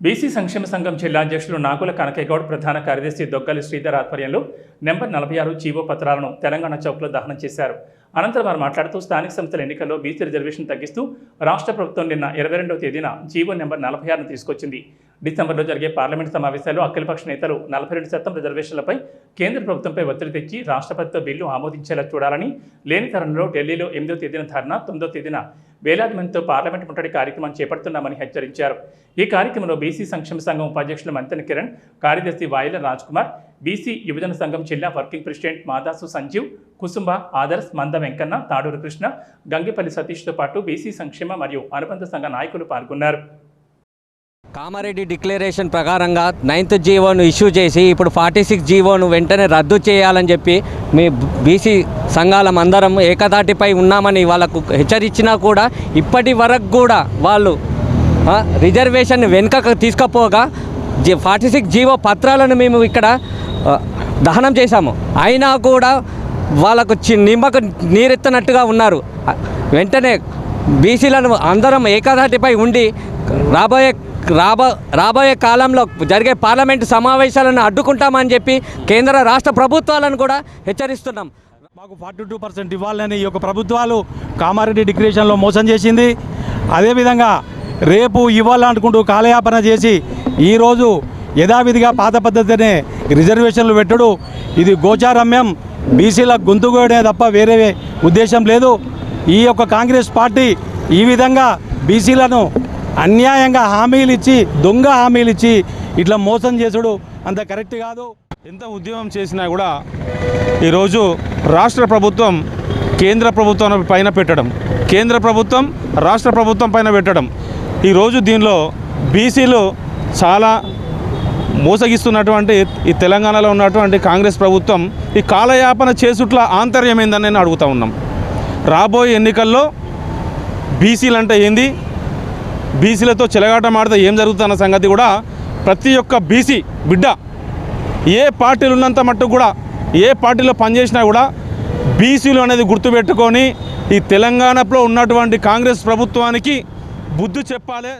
BC సంక్షేమ సంఘం జిల్లా అధ్యక్షులు నాగుల కనకేగౌడ్ ప్రధాన కార్యదర్శి దొగ్గలి శ్రీధర్ ఆధ్వర్యంలో నెంబర్ నలభై ఆరు జీవో పత్రాలను తెలంగాణ చౌక్లో దహనం చేశారు. అనంతరం వారు మాట్లాడుతూ స్థానిక సంస్థల ఎన్నికల్లో బీసీ రిజర్వేషన్ తగ్గిస్తూ రాష్ట్ర ప్రభుత్వం నిన్న ఇరవై రెండవ తేదీన జీవో నెంబర్ నలభై ఆరును తీసుకొచ్చింది. డిసెంబర్లో జరిగే పార్లమెంట్ సమావేశాల్లో అఖిలపక్ష నేతలు నలభై రెండు శాతం రిజర్వేషన్లపై కేంద్ర ప్రభుత్వంపై ఒత్తిడి తెచ్చి రాష్ట్రపతితో బిల్లు ఆమోదించేలా చూడాలని లేని తరుణంలో ఢిల్లీలో ఎనిమిదో తేదీన ధర్నా తొమ్మిదో తేదీన వేలాది మందితో పార్లమెంట్ ముట్టడి కార్యక్రమం చేపడుతున్నామని హెచ్చరించారు. ఈ కార్యక్రమంలో బీసీ సంక్షేమ సంఘం ఉపాధ్యక్షులు మంతెన కిరణ్ కార్యదర్శి వాయిల రాజ్కుమార్ బీసీ యువజన సంఘం జిల్లా వర్కింగ్ ప్రెసిడెంట్ మాదాసు సంజీవ్ కుసుంబ ఆదర్శ్ మంద వెంకన్న తాడూరు కృష్ణ గంగిపల్లి సతీష్తో పాటు బీసీ సంక్షేమ మరియు అనుబంధ సంఘ నాయకులు పాల్గొన్నారు. కామారెడ్డి డిక్లరేషన్ ప్రకారంగా నైన్త్ జీవోను ఇష్యూ చేసి ఇప్పుడు ఫార్టీ సిక్స్ జీవోను వెంటనే రద్దు చేయాలని చెప్పి మీ బీసీ సంఘాలం అందరం ఏకదాటిపై ఉన్నామని వాళ్ళకు హెచ్చరించినా కూడా ఇప్పటి వరకు కూడా వాళ్ళు రిజర్వేషన్ వెనుక తీసుకపోగా జీ ఫార్టీ సిక్స్ జీవో పత్రాలను మేము ఇక్కడ దహనం చేశాము. అయినా కూడా వాళ్ళకు చి నిమ్మకు నీరెత్తనట్టుగా ఉన్నారు. వెంటనే బీసీలను అందరం ఏకదాటిపై ఉండి రాబోయే రాబో రాబోయే కాలంలో జరిగే పార్లమెంటు సమావేశాలను అడ్డుకుంటామని చెప్పి కేంద్ర రాష్ట్ర ప్రభుత్వాలను కూడా హెచ్చరిస్తున్నాం. మాకు ఫార్టీ టూ పర్సెంట్ ఇవ్వాలని ఈ యొక్క ప్రభుత్వాలు కామారెడ్డి డిక్రేషన్లో మోసం చేసింది. అదేవిధంగా రేపు ఇవ్వాలనుకుంటూ కాలయాపన చేసి ఈరోజు యథావిధిగా పాత పద్ధతినే రిజర్వేషన్లు పెట్టడు. ఇది గోచారమ్యం. బీసీల గొంతుకోయడమే తప్ప వేరే ఉద్దేశం లేదు. ఈ యొక్క కాంగ్రెస్ పార్టీ ఈ విధంగా బీసీలను అన్యాయంగా హామీలు ఇచ్చి దొంగ హామీలు ఇచ్చి ఇట్లా మోసం చేసుడు అంత కరెక్ట్ కాదు. ఎంత ఉద్యమం చేసినా కూడా ఈరోజు రాష్ట్ర ప్రభుత్వం కేంద్ర ప్రభుత్వం పైన పెట్టడం కేంద్ర ప్రభుత్వం రాష్ట్ర ప్రభుత్వం పైన పెట్టడం. ఈరోజు దీనిలో బీసీలు చాలా మోసగిస్తున్నటువంటి ఈ తెలంగాణలో ఉన్నటువంటి కాంగ్రెస్ ప్రభుత్వం ఈ కాలయాపన చేసుట్ల ఆంతర్యం ఏందని నేను అడుగుతా ఉన్నాం. రాబోయే ఎన్నికల్లో బీసీలు అంటే ఏంది? బీసీలతో చెలగాట మాడితే ఏం జరుగుతున్న సంగతి కూడా ప్రతి ఒక్క బీసీ బిడ్డ ఏ పార్టీలు ఉన్నంత మట్టుకు కూడా ఏ పార్టీలో పనిచేసినా కూడా బీసీలు అనేది గుర్తుపెట్టుకొని ఈ తెలంగాణలో ఉన్నటువంటి కాంగ్రెస్ ప్రభుత్వానికి బుద్ధి చెప్పాలి